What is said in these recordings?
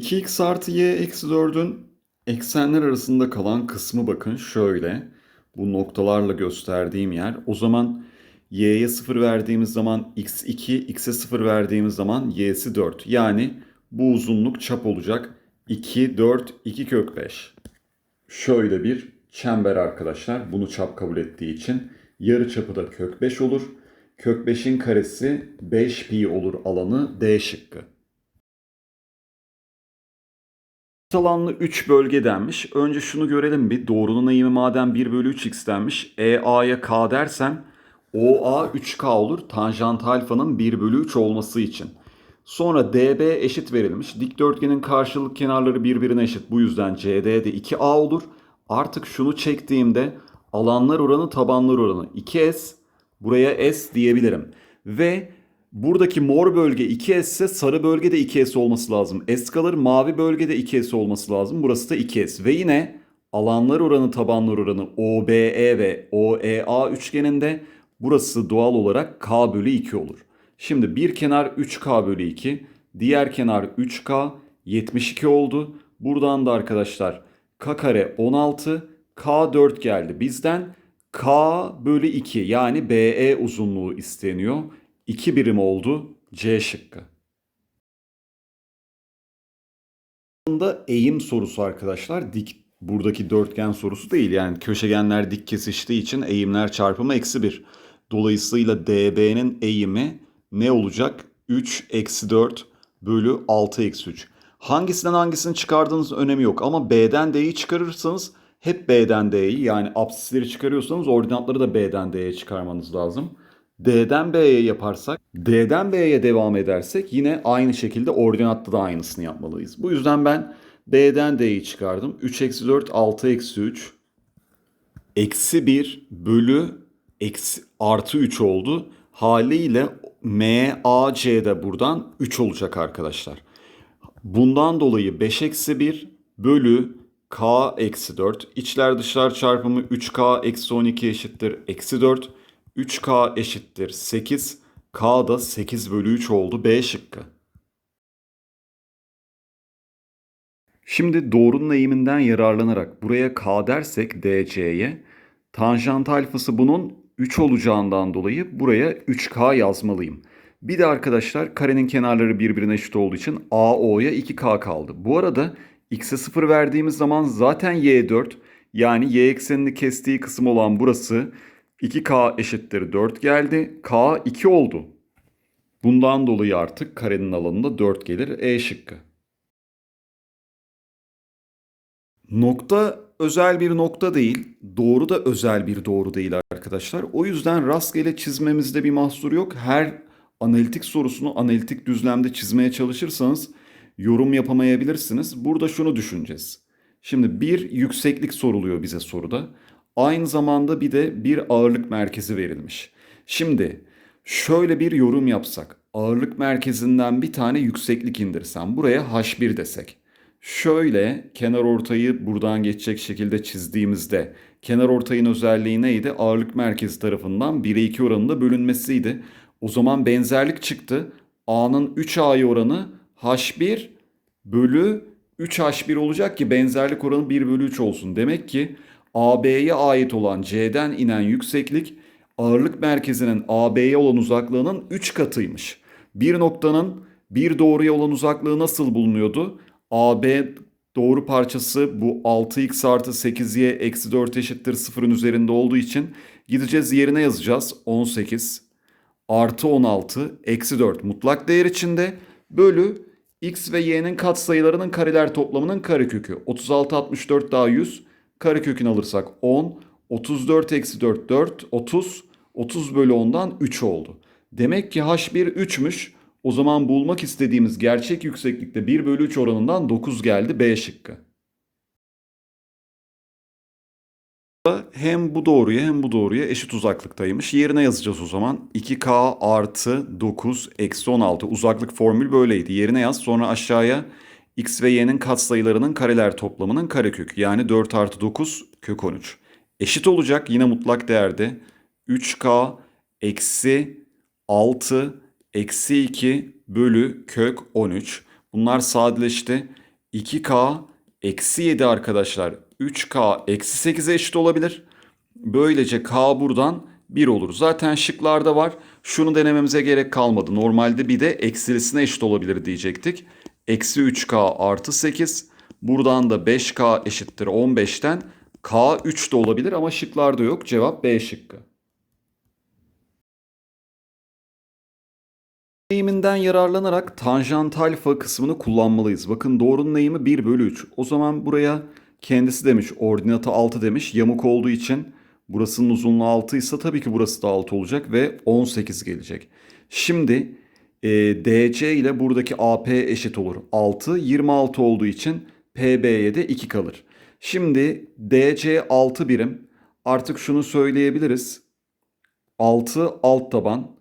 2x artı y eksi 4'ün eksenler arasında kalan kısmı bakın şöyle. Bu noktalarla gösterdiğim yer. O zaman y'ye 0 verdiğimiz zaman x2, x'e 0 verdiğimiz zaman y'si 4. Yani bu uzunluk çap olacak. 2, 4, 2 kök 5. Şöyle bir çember arkadaşlar. Bunu çap kabul ettiği için yarı çapı da kök 5 olur. Kök 5'in karesi 5 pi olur alanı D şıkkı. Alanlı 3 bölge denmiş. Önce şunu görelim bir. Doğrunun eğimi madem 1 bölü 3x denmiş. EA'ya k dersem OA 3k olur. Tanjant alfanın 1 bölü 3 olması için. Sonra DB eşit verilmiş. Dikdörtgenin karşılık kenarları birbirine eşit. Bu yüzden CD de 2A olur. Artık şunu çektiğimde alanlar oranı tabanlar oranı 2S. Buraya S diyebilirim. Ve buradaki mor bölge 2S ise sarı bölge de 2S olması lazım. S kalır mavi bölge de 2S olması lazım. Burası da 2S. Ve yine alanlar oranı tabanlar oranı OBE ve OEA üçgeninde burası doğal olarak K bölü 2 olur. Şimdi bir kenar 3K bölü 2, diğer kenar 3K 72 oldu. Buradan da arkadaşlar K kare 16, K 4 geldi. Bizden K bölü 2 yani BE uzunluğu isteniyor. 2 birim oldu C şıkkı. Aslında eğim sorusu arkadaşlar. Dik buradaki dörtgen sorusu değil. Yani köşegenler dik kesiştiği için eğimler çarpımı eksi 1. Dolayısıyla DB'nin eğimi ne olacak? 3 eksi 4 bölü 6 eksi 3. Hangisinden hangisini çıkardığınız önemi yok. Ama B'den D'yi çıkarırsanız hep B'den D'yi yani absisleri çıkarıyorsanız ordinatları da B'den D'ye çıkarmanız lazım. D'den B'ye yaparsak, D'den B'ye devam edersek yine aynı şekilde ordinatta da aynısını yapmalıyız. Bu yüzden ben B'den D'yi çıkardım. 3 eksi 4, 6 eksi 3. Eksi 1 bölü eksi, artı 3 oldu. Haliyle MAC de buradan 3 olacak arkadaşlar. Bundan dolayı 5 eksi 1 bölü K eksi 4. İçler dışlar çarpımı 3K eksi 12 eşittir eksi 4. 3K eşittir 8. K da 8 bölü 3 oldu. B şıkkı. Şimdi doğrunun eğiminden yararlanarak buraya K dersek DC'ye tanjant alfası bunun 3 olacağından dolayı buraya 3K yazmalıyım. Bir de arkadaşlar karenin kenarları birbirine eşit olduğu için AO'ya 2K kaldı. Bu arada x'e 0 verdiğimiz zaman zaten y4 yani y eksenini kestiği kısım olan burası 2K eşittir 4 geldi. K 2 oldu. Bundan dolayı artık karenin alanında 4 gelir. E şıkkı. Nokta özel bir nokta değil. Doğru da özel bir doğru değil arkadaşlar. O yüzden rastgele çizmemizde bir mahsur yok. Her analitik sorusunu analitik düzlemde çizmeye çalışırsanız yorum yapamayabilirsiniz. Burada şunu düşüneceğiz. Şimdi bir yükseklik soruluyor bize soruda. Aynı zamanda bir de bir ağırlık merkezi verilmiş. Şimdi şöyle bir yorum yapsak. Ağırlık merkezinden bir tane yükseklik indirsem buraya H1 desek. Şöyle kenar ortayı buradan geçecek şekilde çizdiğimizde kenar ortayın özelliği neydi? Ağırlık merkezi tarafından 1'e 2 oranında bölünmesiydi. O zaman benzerlik çıktı. A'nın 3A'yı oranı H1 bölü 3H1 olacak ki benzerlik oranı 1 bölü 3 olsun. Demek ki AB'ye ait olan C'den inen yükseklik ağırlık merkezinin AB'ye olan uzaklığının 3 katıymış. Bir noktanın bir doğruya olan uzaklığı nasıl bulunuyordu? AB doğru parçası bu 6x artı 8y eksi 4 eşittir 0'ın üzerinde olduğu için gideceğiz yerine yazacağız. 18 artı 16 eksi 4 mutlak değer içinde bölü x ve y'nin katsayılarının kareler toplamının karekökü. 36 64 daha 100 karekökünü alırsak 10 34 eksi 4 4 30 30 bölü 10'dan 3 oldu. Demek ki h1 3'müş. O zaman bulmak istediğimiz gerçek yükseklikte 1 bölü 3 oranından 9 geldi B şıkkı. Hem bu doğruya hem bu doğruya eşit uzaklıktaymış. Yerine yazacağız o zaman. 2K artı 9 eksi 16. Uzaklık formül böyleydi. Yerine yaz. Sonra aşağıya x ve y'nin katsayılarının kareler toplamının karekökü. Yani 4 artı 9 kök 13. Eşit olacak yine mutlak değerde. 3K eksi 6 eksi 2 bölü kök 13. Bunlar sadeleşti. 2K eksi 7 arkadaşlar 3K eksi 8'e eşit olabilir. Böylece K buradan 1 olur. Zaten şıklarda var. Şunu denememize gerek kalmadı. Normalde bir de eksilisine eşit olabilir diyecektik. Eksi 3K artı 8. Buradan da 5K eşittir 15'ten. K 3 de olabilir ama şıklarda yok. Cevap B şıkkı. Eğiminden yararlanarak tanjant alfa kısmını kullanmalıyız. Bakın doğrunun eğimi 1 bölü 3. O zaman buraya kendisi demiş ordinatı 6 demiş. Yamuk olduğu için burasının uzunluğu 6 ise tabii ki burası da 6 olacak ve 18 gelecek. Şimdi e, DC ile buradaki AP eşit olur. 6 26 olduğu için PB'ye de 2 kalır. Şimdi DC 6 birim. Artık şunu söyleyebiliriz. 6 alt taban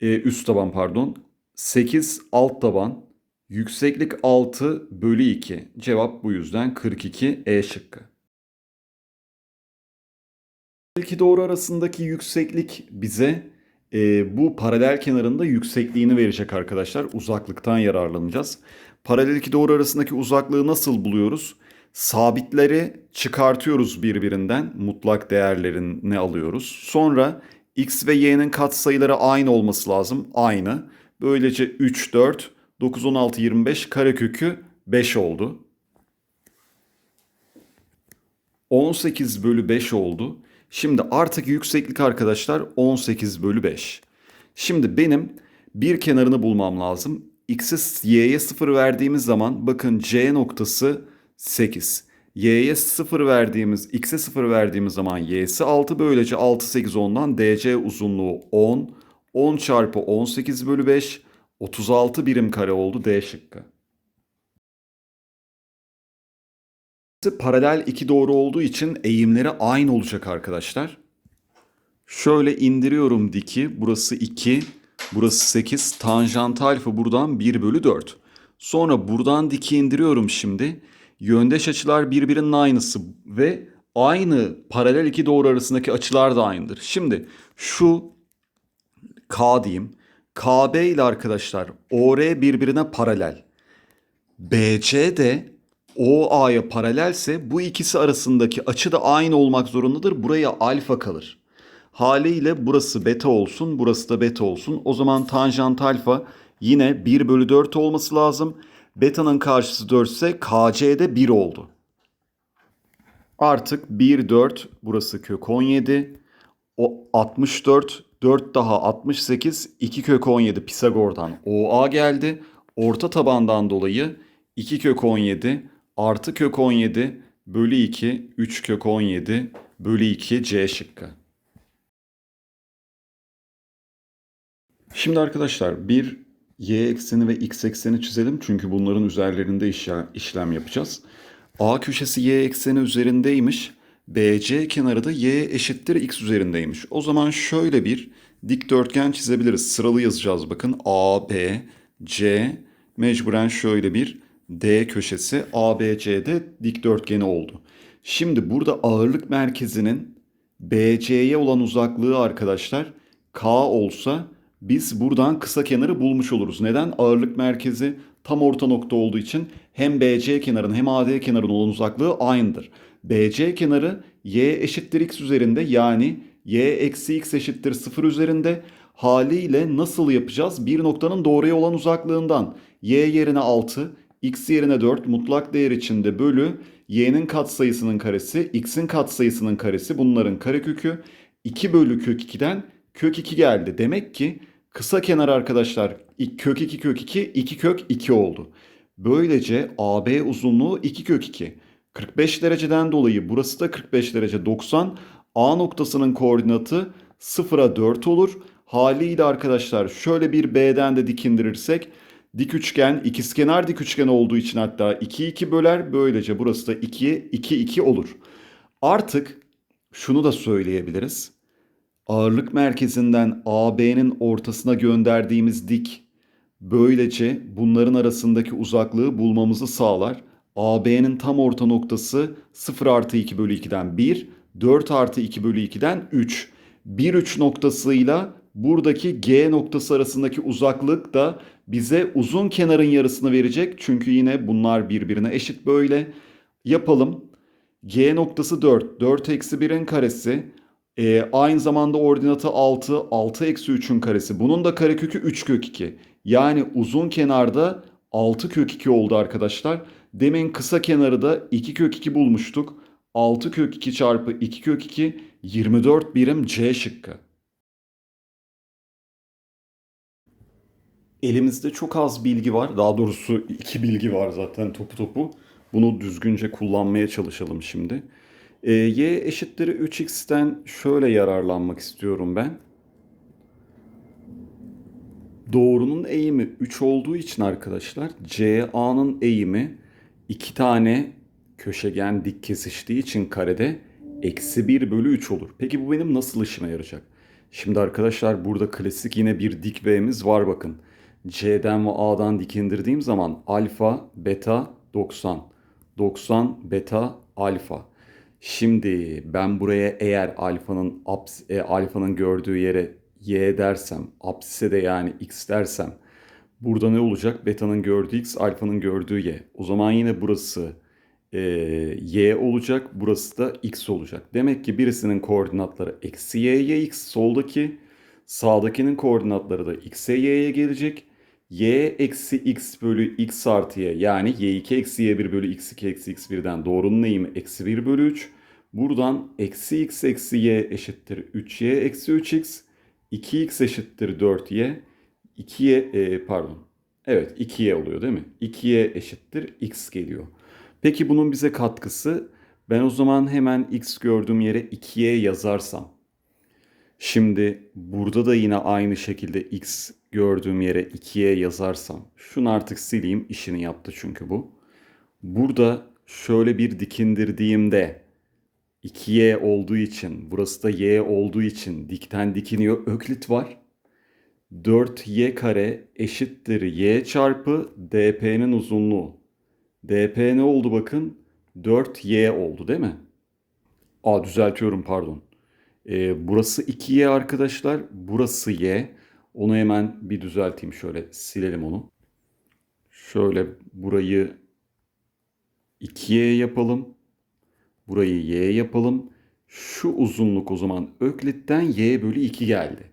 e, üst taban pardon. 8 alt taban. Yükseklik 6 bölü 2. Cevap bu yüzden 42 E şıkkı. İki doğru arasındaki yükseklik bize e, bu paralel kenarında yüksekliğini verecek arkadaşlar. Uzaklıktan yararlanacağız. Paralel iki doğru arasındaki uzaklığı nasıl buluyoruz? Sabitleri çıkartıyoruz birbirinden. Mutlak değerlerini alıyoruz. Sonra x ve y'nin katsayıları aynı olması lazım. Aynı. Böylece 3, 4, 9, 16, 25 karekökü 5 oldu. 18 bölü 5 oldu. Şimdi artık yükseklik arkadaşlar 18 bölü 5. Şimdi benim bir kenarını bulmam lazım. X'e y'ye 0 verdiğimiz zaman bakın C noktası 8. Y'ye 0 verdiğimiz, X'e 0 verdiğimiz zaman Y'si 6. Böylece 6, 8, 10'dan DC uzunluğu 10. 10 çarpı 18 bölü 5. 36 birim kare oldu D şıkkı. Paralel iki doğru olduğu için eğimleri aynı olacak arkadaşlar. Şöyle indiriyorum diki. Burası 2. Burası 8. Tanjant alfa buradan 1 bölü 4. Sonra buradan diki indiriyorum şimdi. Yöndeş açılar birbirinin aynısı ve aynı paralel iki doğru arasındaki açılar da aynıdır. Şimdi şu K diyeyim. KB ile arkadaşlar OR birbirine paralel. BC de OA'ya paralelse bu ikisi arasındaki açı da aynı olmak zorundadır. Buraya alfa kalır. Haliyle burası beta olsun, burası da beta olsun. O zaman tanjant alfa yine 1 bölü 4 olması lazım. Beta'nın karşısı 4 ise KC'de 1 oldu. Artık 1, 4, burası kök 17. O 64, 4 daha 68, 2 kök 17 Pisagor'dan OA geldi. Orta tabandan dolayı 2 kök 17 artı kök 17 bölü 2, 3 kök 17 bölü 2 C şıkkı. Şimdi arkadaşlar bir y ekseni ve x ekseni çizelim. Çünkü bunların üzerlerinde işlem yapacağız. A köşesi y ekseni üzerindeymiş. BC kenarı da y eşittir x üzerindeymiş. O zaman şöyle bir dikdörtgen çizebiliriz. Sıralı yazacağız bakın. A, B, C mecburen şöyle bir D köşesi ABC'de dikdörtgeni oldu. Şimdi burada ağırlık merkezinin BC'ye olan uzaklığı arkadaşlar K olsa biz buradan kısa kenarı bulmuş oluruz. Neden? Ağırlık merkezi tam orta nokta olduğu için hem BC kenarının hem AD kenarının olan uzaklığı aynıdır. BC kenarı y eşittir x üzerinde yani y eksi x eşittir 0 üzerinde haliyle nasıl yapacağız? Bir noktanın doğruya olan uzaklığından y yerine 6, x yerine 4 mutlak değer içinde bölü y'nin katsayısının karesi, x'in katsayısının karesi bunların karekökü 2 bölü kök 2'den kök 2 geldi. Demek ki kısa kenar arkadaşlar kök 2 kök 2 2 kök 2 oldu. Böylece AB uzunluğu 2 kök 2. 45 dereceden dolayı burası da 45 derece 90. A noktasının koordinatı 0'a 4 olur. Haliyle arkadaşlar şöyle bir B'den de dik indirirsek dik üçgen ikizkenar dik üçgen olduğu için hatta 2 2 böler. Böylece burası da 2'ye 2 2 olur. Artık şunu da söyleyebiliriz ağırlık merkezinden AB'nin ortasına gönderdiğimiz dik böylece bunların arasındaki uzaklığı bulmamızı sağlar. AB'nin tam orta noktası 0 artı 2 bölü 2'den 1, 4 artı 2 bölü 2'den 3. 1 3 noktasıyla Buradaki G noktası arasındaki uzaklık da bize uzun kenarın yarısını verecek. Çünkü yine bunlar birbirine eşit böyle. Yapalım. G noktası 4. 4 eksi 1'in karesi. Ee, aynı zamanda ordinatı 6. 6 eksi 3'ün karesi. Bunun da karekökü 3 kök 2. Yani uzun kenarda 6 kök 2 oldu arkadaşlar. Demin kısa kenarı da 2 kök 2 bulmuştuk. 6 kök 2 çarpı 2 kök 2 24 birim C şıkkı. Elimizde çok az bilgi var. Daha doğrusu iki bilgi var zaten topu topu. Bunu düzgünce kullanmaya çalışalım şimdi. Ee, y eşittir 3x'ten şöyle yararlanmak istiyorum ben. Doğrunun eğimi 3 olduğu için arkadaşlar CA'nın eğimi 2 tane köşegen dik kesiştiği için karede eksi 1 bölü 3 olur. Peki bu benim nasıl işime yarayacak? Şimdi arkadaşlar burada klasik yine bir dik V'miz var bakın. C'den ve A'dan dik indirdiğim zaman alfa, beta, 90. 90, beta, alfa. Şimdi ben buraya eğer alfanın aps, e, alfanın gördüğü yere y dersem, apsise de yani x dersem burada ne olacak? Beta'nın gördüğü x, alfanın gördüğü y. O zaman yine burası e, y olacak, burası da x olacak. Demek ki birisinin koordinatları eksi y'ye x, soldaki sağdakinin koordinatları da x'e y'ye gelecek. Y eksi x bölü x artı y yani y2 eksi y1 bölü x2 eksi x1'den doğrunun eğimi eksi 1 bölü 3. Buradan eksi x eksi y eşittir 3y eksi 3x. 2x eşittir 4y. 2y e, pardon. Evet 2y oluyor değil mi? 2y eşittir x geliyor. Peki bunun bize katkısı ben o zaman hemen x gördüğüm yere 2y yazarsam. Şimdi burada da yine aynı şekilde x gördüğüm yere 2y yazarsam. Şunu artık sileyim işini yaptı çünkü bu. Burada şöyle bir dikindirdiğimde 2y olduğu için burası da y olduğu için dikten dikiniyor. Öklit var. 4y kare eşittir y çarpı dp'nin uzunluğu. dp ne oldu bakın? 4y oldu değil mi? Aa düzeltiyorum pardon. Ee, burası 2y arkadaşlar. Burası y. Onu hemen bir düzelteyim şöyle silelim onu. Şöyle burayı 2y yapalım. Burayı y yapalım. Şu uzunluk o zaman Öklit'ten y bölü 2 geldi.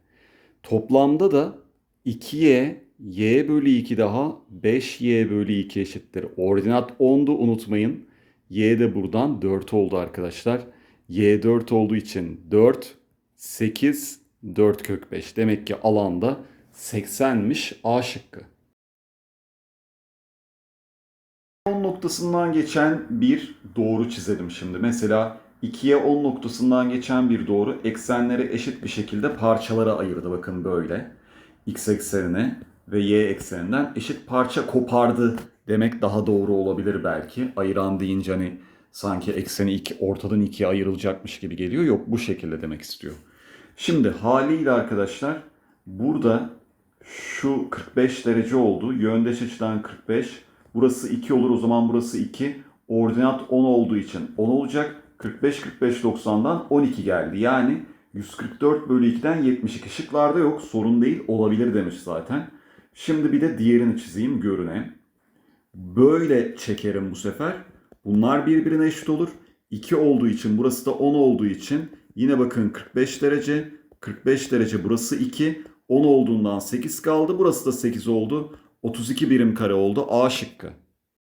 Toplamda da 2y, y bölü 2 daha 5y bölü 2 eşittir. Ordinat 10'du unutmayın. y de buradan 4 oldu arkadaşlar. y 4 olduğu için 4, 8, 4 kök 5. Demek ki alanda 80'miş A şıkkı. 10 noktasından geçen bir doğru çizelim şimdi. Mesela 2'ye 10 noktasından geçen bir doğru eksenleri eşit bir şekilde parçalara ayırdı. Bakın böyle. X eksenine ve Y ekseninden eşit parça kopardı demek daha doğru olabilir belki. Ayıran deyince hani sanki ekseni iki, ortadan ikiye ayrılacakmış gibi geliyor. Yok bu şekilde demek istiyor. Şimdi haliyle arkadaşlar burada şu 45 derece oldu. Yöndeş açıdan 45. Burası 2 olur o zaman burası 2. Ordinat 10 olduğu için 10 olacak. 45 45 90'dan 12 geldi. Yani 144 bölü 2'den 72. Şıklarda yok sorun değil olabilir demiş zaten. Şimdi bir de diğerini çizeyim görüne. Böyle çekerim bu sefer. Bunlar birbirine eşit olur. 2 olduğu için burası da 10 olduğu için yine bakın 45 derece. 45 derece burası 2. 10 olduğundan 8 kaldı. Burası da 8 oldu. 32 birim kare oldu. A şıkkı.